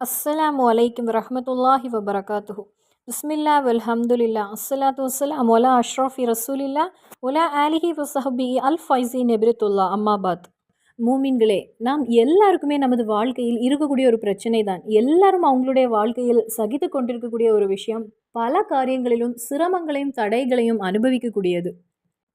அஸ்ஸலாமு அலைக்கும் ரஹமத்துல்லாஹி வபரகாத்துஹு பிஸ்மில்லா வல்ஹம்துலில்லா அஸ்ஸலாத்து வஸ்ஸலாம் ஒலா அஷ்ரஃபி ரசூலில்லா ஒலா ஆலிஹி வசஹபி அல் ஃபைசி நெபிரத்துல்லா அம்மாபாத் மூமின்களே நாம் எல்லாருக்குமே நமது வாழ்க்கையில் இருக்கக்கூடிய ஒரு பிரச்சனை தான் எல்லாரும் அவங்களுடைய வாழ்க்கையில் சகித்து கொண்டிருக்கக்கூடிய ஒரு விஷயம் பல காரியங்களிலும் சிரமங்களையும் தடைகளையும் அனுபவிக்கக்கூடியது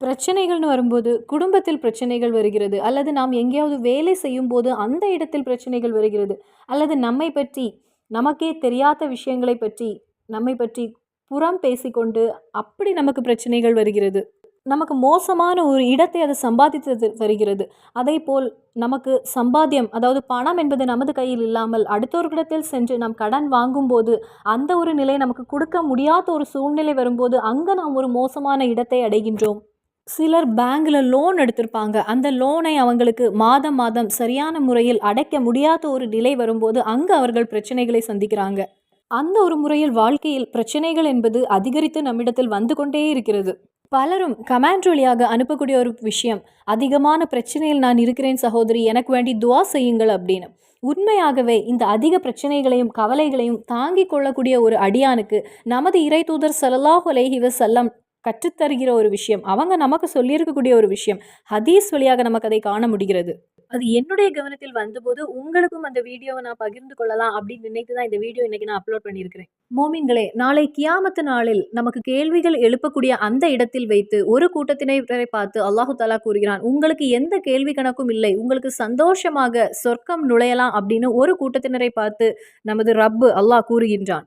பிரச்சனைகள்னு வரும்போது குடும்பத்தில் பிரச்சனைகள் வருகிறது. அல்லது நாம் எங்கேயாவது வேலை செய்யும் போது அந்த இடத்தில் பிரச்சனைகள் வருகிறது. அல்லது நம்மை பற்றி நமக்கே தெரியாத விஷயங்களை பற்றி நம்மை பற்றி புறம் பேசிக்கொண்டு அப்படி நமக்கு பிரச்சனைகள் வருகிறது. நமக்கு மோசமான ஒரு இடத்தை அது சம்பாதித்து தருகிறது அதே போல் நமக்கு சம்பாத்தியம் அதாவது பணம் என்பது நமது கையில் இல்லாமல் அடுத்தவர்களிடத்தில் சென்று நாம் கடன் வாங்கும்போது அந்த ஒரு நிலை நமக்கு கொடுக்க முடியாத ஒரு சூழ்நிலை வரும்போது அங்கே நாம் ஒரு மோசமான இடத்தை அடைகின்றோம். சிலர் பேங்கில் லோன் எடுத்திருப்பாங்க. அந்த லோனை அவங்களுக்கு மாதம் மாதம் சரியான முறையில் அடைக்க முடியாத ஒரு நிலை வரும்போது அங்கே அவர்கள் பிரச்சனைகளை சந்திக்கிறாங்க. அந்த ஒரு முறையில் வாழ்க்கையில் பிரச்சனைகள் என்பது அதிகரித்து நம்மிடத்தில் வந்து கொண்டே இருக்கிறது. பலரும் கமெண்ட் வழியாக அனுப்பக்கூடிய ஒரு விஷயம் அதிகமான பிரச்சனையில் நான் இருக்கிறேன் சகோதரி எனக்கு வேண்டி துவா செய்யுங்கள் அப்படின்னு. உண்மையாகவே இந்த அதிக பிரச்சனைகளையும் கவலைகளையும் தாங்கிக் கொள்ளக்கூடிய ஒரு அடியானுக்கு நமது இறை தூதர் சல்லல்லாஹு அலைஹி வஸல்லம் கற்றுத்தருகிற ஒரு விஷயம் அவங்க நமக்கு சொல்லியிருக்கக்கூடிய ஒரு விஷயம் ஹதீஸ் வழியாக நமக்கு அதை காண முடிகிறது. அது என்னுடைய கவனத்தில் வந்தபோது உங்களுக்கும் அந்த வீடியோவை நான் பகிர்ந்து கொள்ளலாம் அப்படின்னு நினைத்து தான் இந்த வீடியோ இன்னைக்கு நான் அப்லோட் பண்ணியிருக்கிறேன். மோமின்களே நாளை கியாமத்து நாளில் நமக்கு கேள்விகள் எழுப்பக்கூடிய அந்த இடத்தில் வைத்து ஒரு கூட்டத்தினரை பார்த்து அல்லாஹு தாலா கூறுகிறான் உங்களுக்கு எந்த கேள்வி கணக்கும் இல்லை உங்களுக்கு சந்தோஷமாக சொர்க்கம் நுழையலாம் அப்படின்னு ஒரு கூட்டத்தினரை பார்த்து நமது ரப்பு அல்லாஹ் கூறுகின்றான்.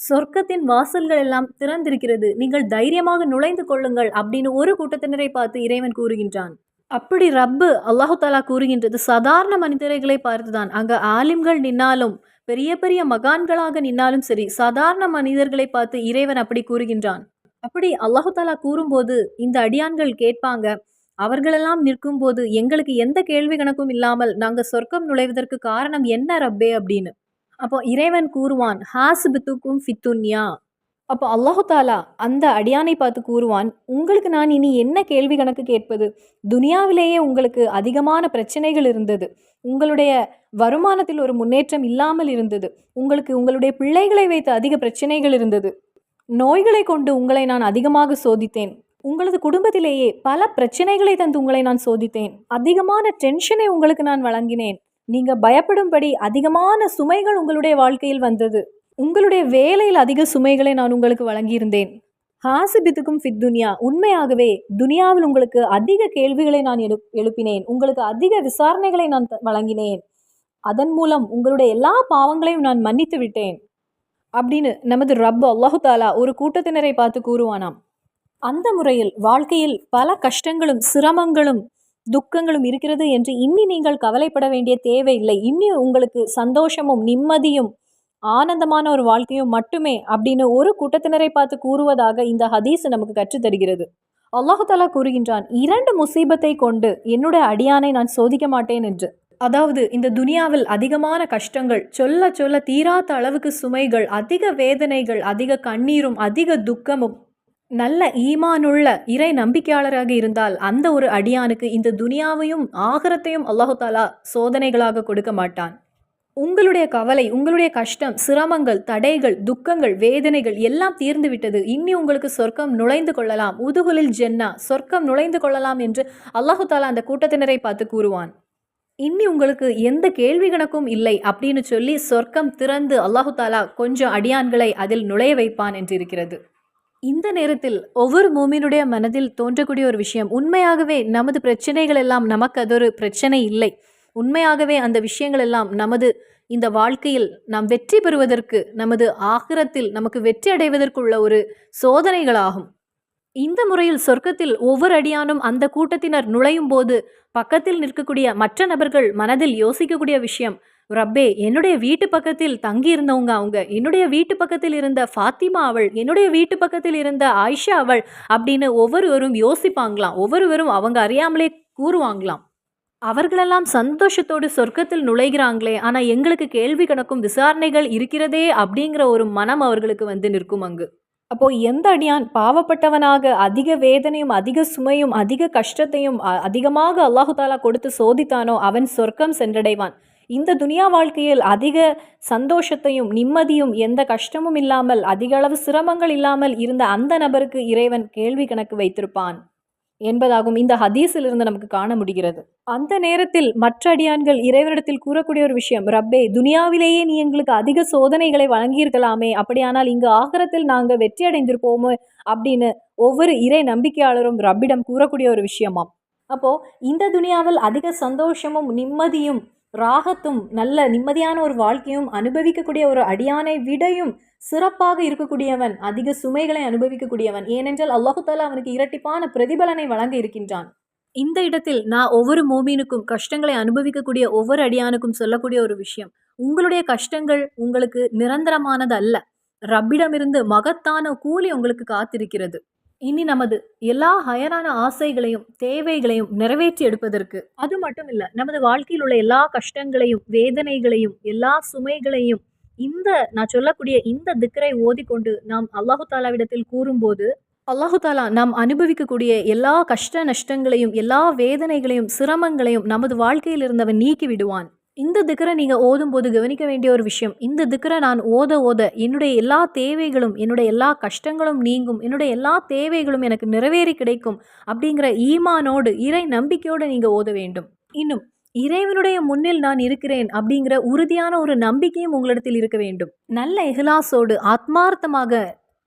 சொர்க்கத்தின் வாசல்கள் எல்லாம் திறந்திருக்கிறது. நீங்கள் தைரியமாக நுழைந்து கொள்ளுங்கள் அப்படின்னு ஒரு கூட்டத்தினரை பார்த்து இறைவன் கூறுகின்றான். அப்படி ரப்பு அல்லாஹு தாலா கூறுகின்றது. சாதாரண மனிதர்களை பார்த்துதான். அங்க ஆலிம்கள் நின்னாலும் பெரிய பெரிய மகான்களாக நின்னாலும் சரி சாதாரண மனிதர்களை பார்த்து இறைவன் அப்படி கூறுகின்றான். அப்படி அல்லாஹு தாலா கூறும்போது இந்த அடியான்கள் கேட்பாங்க அவர்களெல்லாம் நிற்கும்போது எங்களுக்கு எந்த கேள்வி கணக்கும் இல்லாமல் நாங்கள் சொர்க்கம் நுழைவதற்கு காரணம் என்ன ரப்பே அப்படின்னு. அப்போ இறைவன் கூறுவான் ஹாசிபித்துக்கும் ஃபித்துன்யா. அப்போ அல்லாஹு தாலா அந்த அடியானை பார்த்து கூறுவான் உங்களுக்கு நான் இனி என்ன கேள்வி கணக்கு கேட்பது? துனியாவிலேயே உங்களுக்கு அதிகமான பிரச்சனைகள் இருந்தது. உங்களுடைய வருமானத்தில் ஒரு முன்னேற்றம் இல்லாமல் இருந்தது. உங்களுக்கு உங்களுடைய பிள்ளைகளை வைத்து அதிக பிரச்சனைகள் இருந்தது. நோய்களை கொண்டு உங்களை நான் அதிகமாக சோதித்தேன். உங்களது குடும்பத்திலேயே பல பிரச்சனைகளை தந்து உங்களை நான் சோதித்தேன். அதிகமான டென்ஷனை உங்களுக்கு நான் வழங்கினேன். நீங்க பயப்படும்படி அதிகமான சுமைகள் உங்களுடைய வாழ்க்கையில் வந்தது. உங்களுடைய வேலையில் அதிக சுமைகளை நான் உங்களுக்கு வழங்கியிருந்தேன். ஹாசிபித்துக்கும் ஃபித் துனியா உண்மையாகவே துனியாவில் உங்களுக்கு அதிக கேள்விகளை நான் எழு எழுப்பினேன். உங்களுக்கு அதிக விசாரணைகளை நான் த- வழங்கினேன். அதன் மூலம் உங்களுடைய எல்லா பாவங்களையும் நான் மன்னித்து விட்டேன். அப்படின்னு நமது ரப் அல்லாஹு தாலா ஒரு கூட்டத்தினரை பார்த்து கூறுவானாம். அந்த முறையில் வாழ்க்கையில் பல கஷ்டங்களும் சிரமங்களும் துக்கங்களும் இருக்கிறது என்று இன்னி நீங்கள் கவலைப்பட வேண்டிய தேவையில்லை. இன்னி உங்களுக்கு சந்தோஷமும் நிம்மதியும் ஆனந்தமான ஒரு வாழ்க்கையும் மட்டுமே அப்படின்னு ஒரு கூட்டத்தினரை பார்த்து கூறுவதாக இந்த ஹதீஸ் நமக்கு கற்றுத்தருகிறது தருகிறது. அல்லாஹு கூறுகின்றான் இரண்டு முசீபத்தை கொண்டு என்னுடைய அடியானை நான் சோதிக்க மாட்டேன் என்று. அதாவது இந்த துனியாவில் அதிகமான கஷ்டங்கள் சொல்ல சொல்ல தீராத அளவுக்கு சுமைகள் அதிக வேதனைகள் அதிக கண்ணீரும் அதிக துக்கமும் நல்ல ஈமானுள்ள இறை நம்பிக்கையாளராக இருந்தால் அந்த ஒரு அடியானுக்கு இந்த துனியாவையும் ஆகரத்தையும் அல்லாஹு தாலா சோதனைகளாக கொடுக்க மாட்டான். உங்களுடைய கவலை உங்களுடைய கஷ்டம் சிரமங்கள் தடைகள் துக்கங்கள் வேதனைகள் எல்லாம் தீர்ந்து விட்டது. இன்னி உங்களுக்கு சொர்க்கம் நுழைந்து கொள்ளலாம். உதுகுலில் ஜென்னா சொர்க்கம் நுழைந்து கொள்ளலாம் என்று அல்லாஹு தாலா அந்த கூட்டத்தினரை பார்த்து கூறுவான். இன்னி உங்களுக்கு எந்த கேள்வி கணக்கும் இல்லை அப்படின்னு சொல்லி சொர்க்கம் திறந்து அல்லாஹு தாலா கொஞ்சம் அடியான்களை அதில் நுழைய வைப்பான் என்று இருக்கிறது இந்த நேரத்தில் ஒவ்வொரு மூமினுடைய மனதில் தோன்றக்கூடிய ஒரு விஷயம் உண்மையாகவே நமது பிரச்சனைகள் எல்லாம் நமக்கு அது ஒரு பிரச்சனை இல்லை. உண்மையாகவே அந்த விஷயங்கள் எல்லாம் நமது இந்த வாழ்க்கையில் நாம் வெற்றி பெறுவதற்கு நமது ஆகிரத்தில் நமக்கு வெற்றி அடைவதற்குள்ள ஒரு சோதனைகளாகும். இந்த முறையில் சொர்க்கத்தில் ஒவ்வொரு அடியானும் அந்த கூட்டத்தினர் நுழையும் போது பக்கத்தில் நிற்கக்கூடிய மற்ற நபர்கள் மனதில் யோசிக்கக்கூடிய விஷயம் ரப்பே என்னுடைய வீட்டு பக்கத்தில் தங்கி இருந்தவங்க அவங்க என்னுடைய வீட்டு பக்கத்தில் இருந்த ஃபாத்திமா அவள் என்னுடைய வீட்டு பக்கத்தில் இருந்த ஆயிஷா அவள் அப்படின்னு ஒவ்வொருவரும் யோசிப்பாங்களாம். ஒவ்வொருவரும் அவங்க அறியாமலே கூறுவாங்களாம். அவர்களெல்லாம் சந்தோஷத்தோடு சொர்க்கத்தில் நுழைகிறாங்களே ஆனால் எங்களுக்கு கேள்வி கணக்கும் விசாரணைகள் இருக்கிறதே அப்படிங்கிற ஒரு மனம் அவர்களுக்கு வந்து நிற்கும் அங்கு. அப்போ எந்த அடியான் பாவப்பட்டவனாக அதிக வேதனையும் அதிக சுமையும் அதிக கஷ்டத்தையும் அ- அதிகமாக அல்லாஹு தாலா கொடுத்து சோதித்தானோ அவன் சொர்க்கம் சென்றடைவான். இந்த துனியா வாழ்க்கையில் அதிக சந்தோஷத்தையும் நிம்மதியும் எந்த கஷ்டமும் இல்லாமல் அதிக அளவு சிரமங்கள் இல்லாமல் இருந்த அந்த நபருக்கு இறைவன் கேள்வி கணக்கு வைத்திருப்பான் என்பதாகும் இந்த ஹதீஸில் இருந்து நமக்கு காண முடிகிறது. அந்த நேரத்தில் மற்ற அடியான்கள் இறைவனிடத்தில் கூறக்கூடிய ஒரு விஷயம் ரப்பே துனியாவிலேயே நீ எங்களுக்கு அதிக சோதனைகளை வழங்கியிருக்கலாமே அப்படியானால் இங்கு ஆகரத்தில் நாங்கள் வெற்றி அடைந்திருப்போமோ அப்படின்னு ஒவ்வொரு இறை நம்பிக்கையாளரும் ரப்பிடம் கூறக்கூடிய ஒரு விஷயமாம். அப்போ இந்த துனியாவில் அதிக சந்தோஷமும் நிம்மதியும் ராகத்தும் நல்ல நிம்மதியான ஒரு வாழ்க்கையும் அனுபவிக்கக்கூடிய ஒரு அடியானை விடையும் சிறப்பாக இருக்கக்கூடியவன் அதிக சுமைகளை அனுபவிக்கக்கூடியவன். ஏனென்றால் அல்லாஹு தாலா அவனுக்கு இரட்டிப்பான பிரதிபலனை வழங்க இருக்கின்றான். இந்த இடத்தில் நான் ஒவ்வொரு மோமீனுக்கும் கஷ்டங்களை அனுபவிக்கக்கூடிய ஒவ்வொரு அடியானுக்கும் சொல்லக்கூடிய ஒரு விஷயம். உங்களுடைய கஷ்டங்கள் உங்களுக்கு நிரந்தரமானது அல்ல ரப்பிடமிருந்து மகத்தான கூலி உங்களுக்கு காத்திருக்கிறது. இனி நமது எல்லா ஹயரான ஆசைகளையும் தேவைகளையும் நிறைவேற்றி எடுப்பதற்கு அது மட்டும் இல்லை நமது வாழ்க்கையில் உள்ள எல்லா கஷ்டங்களையும் வேதனைகளையும் எல்லா சுமைகளையும் இந்த நான் சொல்லக்கூடிய இந்த திக்கரை ஓதிக்கொண்டு நாம் அல்லாஹு தாலாவிடத்தில் கூறும்போது அல்லாஹு தாலா நாம் அனுபவிக்கக்கூடிய எல்லா கஷ்ட நஷ்டங்களையும் எல்லா வேதனைகளையும் சிரமங்களையும் நமது வாழ்க்கையில் இருந்தவன் நீக்கி விடுவான். இந்த திக்கரை நீங்கள் ஓதும்போது கவனிக்க வேண்டிய ஒரு விஷயம் இந்த திக்கரை நான் ஓத ஓத என்னுடைய எல்லா தேவைகளும் என்னுடைய எல்லா கஷ்டங்களும் நீங்கும் என்னுடைய எல்லா தேவைகளும் எனக்கு நிறைவேறி கிடைக்கும் அப்படிங்கிற ஈமானோடு இறை நம்பிக்கையோடு நீங்கள் ஓத வேண்டும். இன்னும் இறைவனுடைய முன்னில் நான் இருக்கிறேன் அப்படிங்கிற உறுதியான ஒரு நம்பிக்கையும் உங்களிடத்தில் இருக்க வேண்டும். நல்ல இஹ்லாஸோடு ஆத்மார்த்தமாக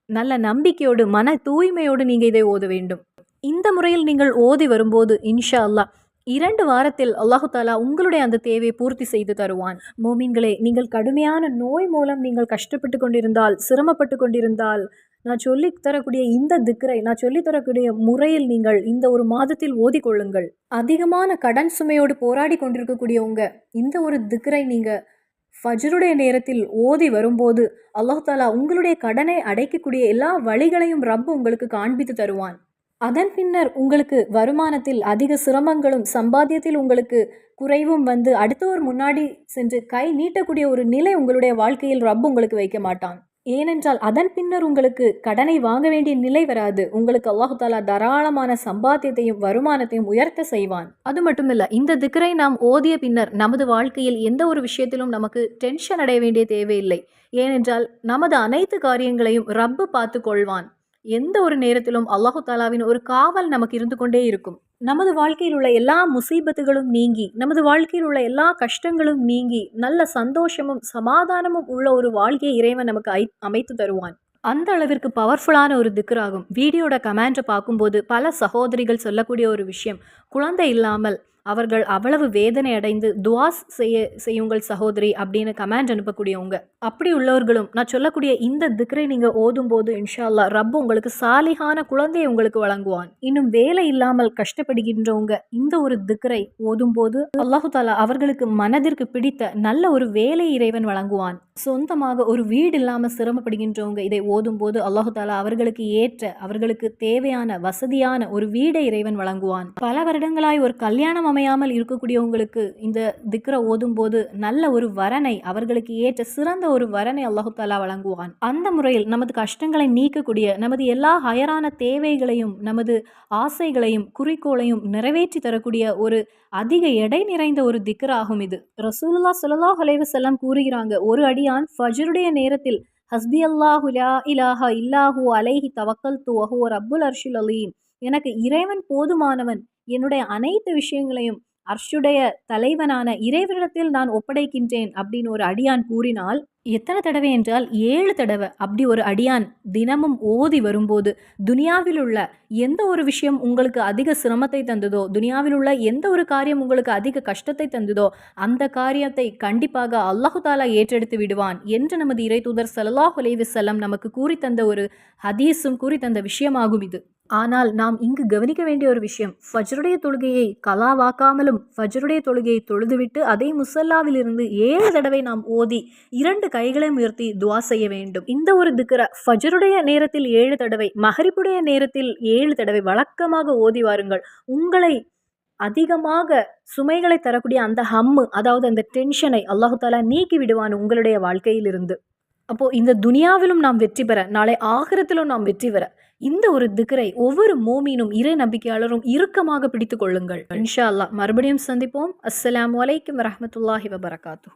நல்ல நம்பிக்கையோடு மன தூய்மையோடு நீங்கள் இதை ஓத வேண்டும். இந்த முறையில் நீங்கள் ஓதி வரும்போது இன்ஷா அல்லாஹ் இரண்டு வாரத்தில் அல்லாஹு தாலா உங்களுடைய அந்த தேவையை பூர்த்தி செய்து தருவான். மோமீன்களே நீங்கள் கடுமையான நோய் மூலம் நீங்கள் கஷ்டப்பட்டு கொண்டிருந்தால் சிரமப்பட்டு கொண்டிருந்தால் நான் சொல்லி தரக்கூடிய இந்த திக்கரை நான் சொல்லி தரக்கூடிய முறையில் நீங்கள் இந்த ஒரு மாதத்தில் ஓதிக்கொள்ளுங்கள் அதிகமான கடன் சுமையோடு போராடி கொண்டிருக்கக்கூடியவங்க இந்த ஒரு திக்கரை நீங்கள் ஃபஜ்ருடைய நேரத்தில் ஓதி வரும்போது அல்லாஹாலா உங்களுடைய கடனை அடைக்கக்கூடிய எல்லா வழிகளையும் ரப்பு உங்களுக்கு காண்பித்து தருவான். அதன் பின்னர் உங்களுக்கு வருமானத்தில் அதிக சிரமங்களும் சம்பாத்தியத்தில் உங்களுக்கு குறைவும் வந்து அடுத்தவர் முன்னாடி சென்று கை நீட்டக்கூடிய ஒரு நிலை உங்களுடைய வாழ்க்கையில் ரப் உங்களுக்கு வைக்க மாட்டான். ஏனென்றால் அதன் பின்னர் உங்களுக்கு கடனை வாங்க வேண்டிய நிலை வராது. உங்களுக்கு அல்லாஹு தாலா தாராளமான சம்பாத்தியத்தையும் வருமானத்தையும் உயர்த்த செய்வான். அது மட்டுமில்ல இந்த திக்கரை நாம் ஓதிய பின்னர் நமது வாழ்க்கையில் எந்த ஒரு விஷயத்திலும் நமக்கு டென்ஷன் அடைய வேண்டிய தேவையில்லை. ஏனென்றால் நமது அனைத்து காரியங்களையும் ரப்பு பார்த்து கொள்வான். எந்த ஒரு நேரத்திலும் அல்லாஹு தாலாவின் ஒரு காவல் நமக்கு இருந்து கொண்டே இருக்கும். நமது வாழ்க்கையில் உள்ள எல்லா முசீபத்துகளும் நீங்கி நமது வாழ்க்கையில் உள்ள எல்லா கஷ்டங்களும் நீங்கி நல்ல சந்தோஷமும் சமாதானமும் உள்ள ஒரு வாழ்க்கையை இறைவன் நமக்கு ஐ அமைத்து தருவான். அந்த அளவிற்கு பவர்ஃபுல்லான ஒரு திக்கராகும் வீடியோட கமெண்ட்டை பார்க்கும்போது பல சகோதரிகள் சொல்லக்கூடிய ஒரு விஷயம் குழந்தை இல்லாமல் அவர்கள் அவ்வளவு வேதனை அடைந்து துவாஸ் செய்ய செய்யுங்கள் சகோதரி அப்படின்னு கமெண்ட் அனுப்பக்கூடியவங்க. அப்படி உள்ளவர்களும் நான் சொல்லக்கூடிய இந்த திக்ரை நீங்கள் ஓதும்போது இன்ஷா அல்லாஹ் ரப்பு உங்களுக்கு சாலிகான குழந்தையை உங்களுக்கு வழங்குவான். இன்னும் வேலை இல்லாமல் கஷ்டப்படுகின்றவங்க இந்த ஒரு திக்ரை ஓதும்போது அல்லாஹு தாலா அவர்களுக்கு மனதிற்கு பிடித்த நல்ல ஒரு வேலை இறைவன் வழங்குவான். சொந்தமாக ஒரு வீடு இல்லாமல் சிரமப்படுகின்றவங்க இதை ஓதும்போது அல்லாஹு தாலா அவர்களுக்கு ஏற்ற அவர்களுக்கு தேவையான வசதியான ஒரு வீடை இறைவன் வழங்குவான். பல வருடங்களாய் ஒரு கல்யாணம் அமையாமல் இருக்கக்கூடியவங்களுக்கு இந்த திக்ர ஓதும்போது நல்ல ஒரு வரனை அவர்களுக்கு ஏற்ற சிறந்த ஒரு வரனை அல்லாஹு தாலா வழங்குவான். அந்த முறையில் நமது கஷ்டங்களை நீக்கக்கூடிய நமது எல்லா ஹயரான தேவைகளையும் நமது ஆசைகளையும் குறிக்கோளையும் நிறைவேற்றி தரக்கூடிய ஒரு அதிக எடை நிறைந்த ஒரு திக்ராகும் இது. ரசூலுல்லா ஸல்லல்லாஹு அலைஹி கூறுகிறாங்க ஒரு அடியான் ஃபஜ்ருடைய நேரத்தில் ஹஸ்பி அல்லாஹு லா இலாஹா இல்லாஹு அலைஹி தவக்கல் துவஹு ரப்புல் அர்ஷுல் அலீம். எனக்கு இறைவன் போதுமானவன். என்னுடைய அனைத்து விஷயங்களையும் அர்ஷுடைய தலைவனான இறைவனிடத்தில் நான் ஒப்படைக்கின்றேன் அப்படின்னு ஒரு அடியான் கூறினால் எத்தனை தடவை என்றால் ஏழு தடவை அப்படி ஒரு அடியான் தினமும் ஓதி வரும்போது துனியாவில் உள்ள எந்த ஒரு விஷயம் உங்களுக்கு அதிக சிரமத்தை தந்ததோ துனியாவில் உள்ள எந்த ஒரு காரியம் உங்களுக்கு அதிக கஷ்டத்தை தந்ததோ அந்த காரியத்தை கண்டிப்பாக அல்லாஹு தாலா ஏற்றெடுத்து விடுவான் என்று நமது இறை தூதர் சல்லாஹ் அலைவிசல்லம் நமக்கு கூறி தந்த ஒரு ஹதீஸும் கூறி தந்த விஷயமாகும் இது. ஆனால் நாம் இங்கு கவனிக்க வேண்டிய ஒரு விஷயம். ஃபஜ்ருடைய தொழுகையை கலாவாக்காமலும் ஃபஜ்ருடைய தொழுகையை தொழுதுவிட்டு அதே முசல்லாவிலிருந்து ஏழு தடவை நாம் ஓதி இரண்டு கைகளை உயர்த்தி துவா செய்ய வேண்டும். இந்த ஒரு திக்கர ஃபஜ்ருடைய நேரத்தில் ஏழு தடவை மஹரிப்புடைய நேரத்தில் ஏழு தடவை வழக்கமாக ஓதி வாருங்கள். உங்களை அதிகமாக சுமைகளை தரக்கூடிய அந்த ஹம்மு அதாவது அந்த டென்ஷனை அல்லாஹு தாலா நீக்கி விடுவான் உங்களுடைய வாழ்க்கையிலிருந்து. அப்போது இந்த துனியாவிலும் நாம் வெற்றி பெற நாளை ஆகிரத்திலும் நாம் வெற்றி பெற இந்த ஒரு திகரை ஒவ்வொரு மோமீனும் இறை நம்பிக்கையாளரும் இறுக்கமாக பிடித்து கொள்ளுங்கள். இன்ஷா அல்லாஹ் மறுபடியும் சந்திப்போம். அஸ்லாம் வலைக்கம் வரமத்துல்லாஹி வபரகாத்து